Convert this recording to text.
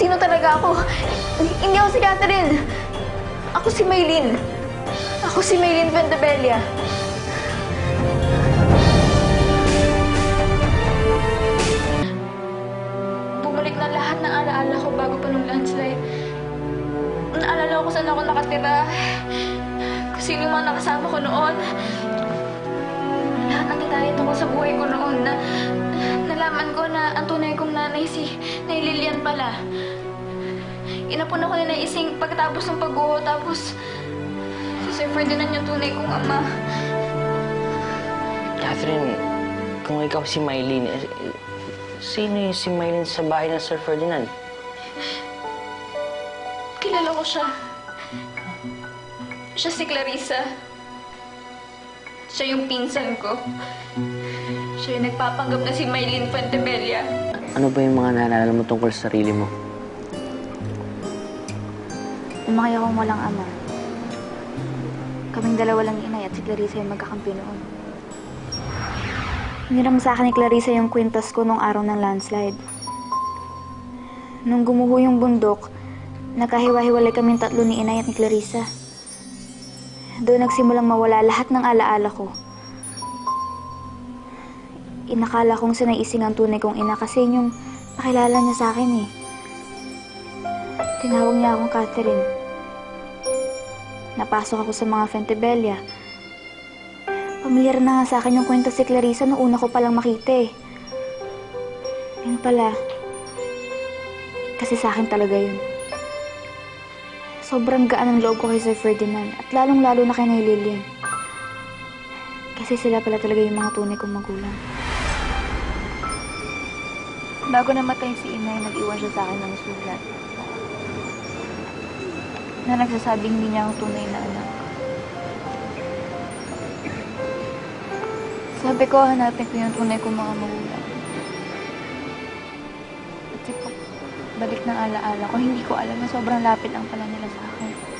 sino talaga ako. Hindi ako si Catherine. Ako si Maylin. Ako si Maylin Ventebella. Bumalik na lahat ng alaala ko bago pa nung landslide. Naalala ko kung saan ako nakatira. Kung sino yung mga nakasama ko noon. Lahat ng detalye tungkol sa buhay ko noon na nalaman ko na ang tunay kong nanay si Nay Lilian pala. Inapon ako ni Nay Ising pagkatapos ng pag tapos si Sir Ferdinand yung tunay kong ama. Catherine, kung ikaw si Mylene, eh, sino yung si Mylene sa bahay ng Sir Ferdinand? Kilala ko siya. Siya si Clarissa. Siya yung pinsan ko. Siya yung nagpapanggap na si Maylene Fuentebella. Ano ba yung mga naalala mo tungkol sa sarili mo? Lumaki akong walang ama. Kaming dalawa lang inay at si Clarissa yung magkakampi noon. Hiniram sa akin ni Clarissa yung kwintas ko nung araw ng landslide. Nung gumuho yung bundok, nakahiwa-hiwalay kaming tatlo ni inay at ni Clarissa. Doon nagsimulang mawala lahat ng alaala ko. Inakala kong sinaising ang tunay kong ina kasi yun yung nakilala niya sa akin eh. Tinawag niya akong Catherine. Napasok ako sa mga Fentebella. Pamilyar na nga sa akin yung kwento si Clarissa noong una ko palang makita eh. Yun pala. Kasi sa akin talaga yun. Sobrang gaan ang loob ko kay Sir Ferdinand at lalong-lalo na kay Lilian. Kasi sila pala talaga yung mga tunay kong magulang. Bago namatay si Inay, nag-iwan siya sa akin ng sulat na nagsasabing hindi niya ang tunay na anak. Sabi ko, hanapin ko yung tunay kong mga magulang. At balik ng alaala ko, hindi ko alam na sobrang lapit lang pala nila sa akin.